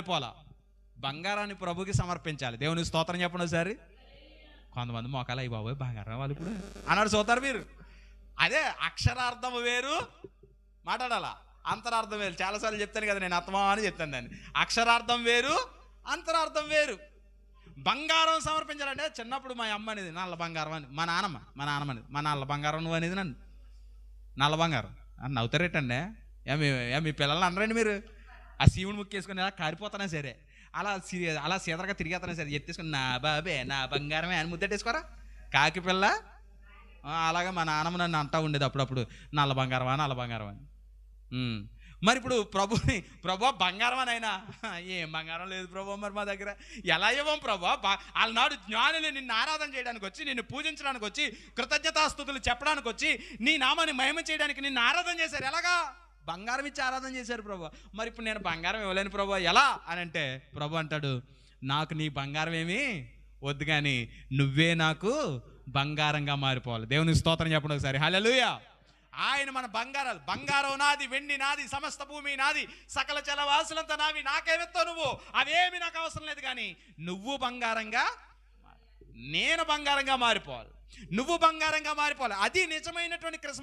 పోలా బంగారాన్ని ప్రభుకి సమర్పించాలి. దేవుని స్తోత్రం చెప్పండి ఒకసారి. కొంతమంది మొక్కలు అయ్యి బాబోయ్ బంగారం వాళ్ళు ఇప్పుడు. అన్నాడు చూతారు మీరు అదే అక్షరార్థం వేరు మాట్లాడాలా? అంతరార్థం వేరు. చాలాసార్లు చెప్తాను కదా నేను అర్థమా అని చెప్తాను దాన్ని. అక్షరార్థం వేరు అంతరార్థం వేరు. బంగారం సమర్పించాలంటే చిన్నప్పుడు మా అమ్మ అనేది నల్ల బంగారం అని. మా నాన్నమ్మ మా నాన్నమ్మ అనేది మా నల్ల బంగారం నువ్వు అనేది నన్ను. నల్ల బంగారం అని నవ్వుతారేటండి. ఏ మీ ఏ మీ పిల్లల్ని అనరండి మీరు? ఆ శివుని ముక్కేసుకొని అలా కారిపోతానా సరే అలా అలా సీదరగా తిరిగేస్తానా సరే ఎత్తేసుకుని నా బాబే నా బంగారమే అని ముద్దెట్టేసుకోరా? కాకి పిల్ల అలాగే మా నాన్నమ్మ నన్ను అంటా ఉండేది అప్పుడప్పుడు నల్ల బంగారమా నల్ల బంగారం అని. మరి ఇప్పుడు ప్రభుని ప్రభు బంగారం అని అయినా ఏం బంగారం లేదు ప్రభు మరి మా దగ్గర. ఎలా ఇవ్వం ప్రభు? వాళ్ళనాడు జ్ఞానులు నిన్ను ఆరాధన చేయడానికి వచ్చి నిన్ను పూజించడానికి వచ్చి కృతజ్ఞతాస్థుతులు చెప్పడానికి వచ్చి నీ నామాన్ని మహిమ చేయడానికి నిన్ను ఆరాధన చేశారు. ఎలాగా? బంగారం ఇచ్చి ఆరాధన చేశారు ప్రభు. మరి ఇప్పుడు నేను బంగారం ఇవ్వలేను ప్రభు. ఎలా? అని అంటే ప్రభు అంటాడు నాకు నీ బంగారం ఏమి వద్దు కానీ నువ్వే నాకు బంగారంగా మారిపోవాలి. దేవుని స్తోత్రం చెప్పండి ఒకసారి. హల్లెలూయా. ఆయన మన బంగారాలు బంగారం నాది వెండి నాది సమస్త భూమి నాది సకల చలవాసులంతా నావి నాకేమెత్తావు నువ్వు. అవేమి నాకు అవసరం లేదు కానీ నువ్వు బంగారంగా నేను బంగారంగా మారిపోవాలి. నువ్వు బంగారంగా మారిపోవాలి. అది నిజమైనటువంటి క్రిస్మస్